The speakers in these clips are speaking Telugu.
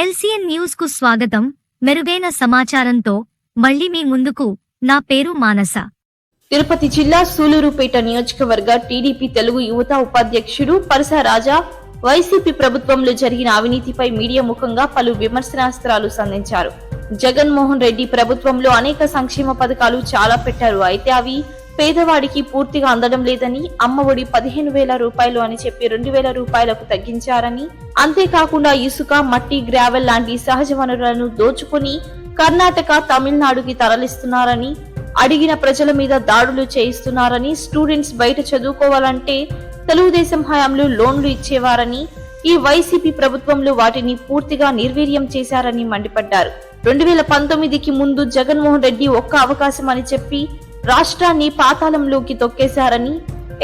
ఎల్సీఎన్ న్యూస్కు స్వాగతం. మెరుగైన సమాచారంతో మళ్ళీ మీ ముందుకు నా పేరు మానస. తిరుపతి జిల్లా సూలూరుపేట నియోజకవర్గ టీడీపీ తెలుగు యువత ఉపాధ్యక్షుడు పరస రాజా వైసీపీ ప్రభుత్వంలో జరిగిన అవినీతిపై మీడియా ముఖంగా పలు విమర్శనాస్త్రాలు సంధించారు. జగన్మోహన్ రెడ్డి ప్రభుత్వంలో అనేక సంక్షేమ పథకాలు చాలా పెట్టారు. అయితే అవి పేదవాడికి పూర్తిగా అందడం లేదని అమ్మఒడి పదిహేను వేల రూపాయలు అని చెప్పి రెండు వేల రూపాయలకు తగ్గించారని అంతేకాకుండా ఇసుక మట్టి గ్రావెల్ లాంటి సహజ వనరులను దోచుకుని కర్ణాటక తమిళనాడుకి తరలిస్తున్నారని అడిగిన ప్రజల మీద దాడులు చేయిస్తున్నారని స్టూడెంట్స్ బయట చదువుకోవాలంటే తెలుగుదేశం హయాంలో లోన్లు ఇచ్చేవారని ఈ వైసీపీ ప్రభుత్వంలో వాటిని పూర్తిగా నిర్వీర్యం చేశారని మండిపడ్డారు. రెండు వేల పంతొమ్మిదికి ముందు జగన్మోహన్ రెడ్డి ఒక్క అవకాశం అని చెప్పి రాష్ట్రాన్ని పాతాళంలోకి తొక్కేశారని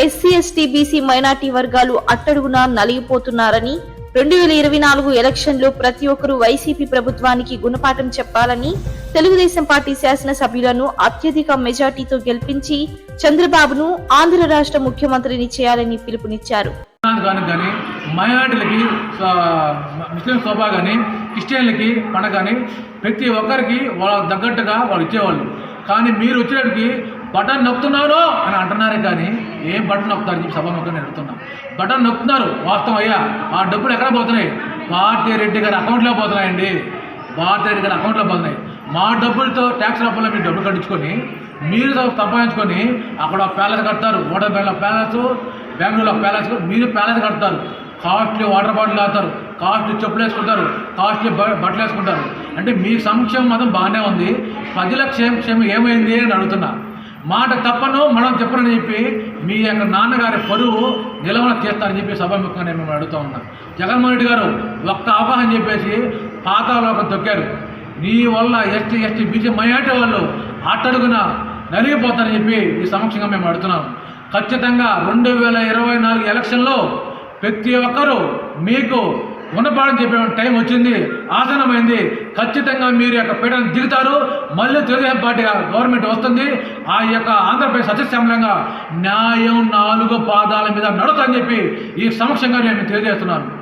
ఎస్సీ ఎస్టీ బీసీ మైనార్టీ వర్గాలు అట్టడుగున నలిగిపోతున్నారని రెండు వేల ఇరవై నాలుగు ఎలక్షన్లో ప్రతి ఒక్కరూ వైసీపీ ప్రభుత్వానికి గుణపాఠం చెప్పాలని తెలుగుదేశం పార్టీ శాసనసభ్యులను అత్యధిక మెజార్టీతో గెలిపించి చంద్రబాబును ఆంధ్ర రాష్ట్ర ముఖ్యమంత్రిని చేయాలని పిలుపునిచ్చారు. మైనార్టీలకి ముస్లిం సభ కానీ క్రిస్టియన్లకి పండగ కానీ ప్రతి ఒక్కరికి వాళ్ళ తగ్గట్టుగా వాళ్ళు ఇచ్చేవాళ్ళు. కానీ మీరు వచ్చేటికి బటన్ నొక్కుతున్నాను అని అంటున్నారే కానీ ఏం బటన్ నొక్కుతారు చెప్పి సభ నొక్కని అడుగుతున్నా. బటన్ నొక్కుతున్నారు వాస్తవం అయ్యా. ఆ డబ్బులు ఎక్కడ పోతున్నాయి? భారతీయ రెడ్డి గారి అకౌంట్లో పోతున్నాయండి. భారతీయ రెడ్డి గారి అకౌంట్లో పోతున్నాయి. మా డబ్బులతో ట్యాక్స్ రూపంలో మీరు డబ్బులు కట్టించుకొని మీరు సంపాదించుకొని అక్కడ ప్యాలెస్ కడతారు. ఓటర్ ప్యాలెస్ బెంగళూరులో ప్యాలెస్ మీరు ప్యాలెస్ కడతారు. కాస్ట్లీ వాటర్ బాటిల్ తాగుతారు కాస్ట్లీ చెప్పులు వేసుకుంటారు కాస్ట్లీ బ- బట్టలు వేసుకుంటారు. అంటే మీ సంక్షేమం మాత్రం బాగానే ఉంది. ప్రజల క్షేమ క్షేమం ఏమైంది అని అడుగుతున్నా. మాట తప్పను మనం చెప్పనని చెప్పి మీ యొక్క నాన్నగారి పరువు నిలవన చేస్తారని చెప్పి సభాముఖంగా నేను మిమ్మల్ని అడుగుతా ఉన్నా. జగన్మోహన్ రెడ్డి గారు ఒక్క అవగాహన చెప్పేసి పాతాలోకం తొక్కారు నీ వల్ల ఎస్టీ ఎస్టీ బీసీ మైనార్టీ వాళ్ళు అట్టడుగున నలిగిపోతారని చెప్పి ఈ సమక్షంగా మేము అడుగుతున్నాం. ఖచ్చితంగా రెండు వేల ఇరవై నాలుగు ఎలక్షన్లో ప్రతి ఒక్కరూ మీకు గుణపాఠం చెప్పే టైం వచ్చింది ఆసనమైంది ఖచ్చితంగా మీరు యొక్క పీఠాన్ని దిగుతారు. మళ్ళీ తెలుగుదేశం పార్టీ గవర్నమెంట్ వస్తుంది. ఆ యొక్క ఆంధ్రప్రదేశ్ సస్యశ్యామలంగా న్యాయం నాలుగు పాదాల మీద నడుతుందని చెప్పి ఈ సమక్షంగా నేను తెలియజేస్తున్నాను.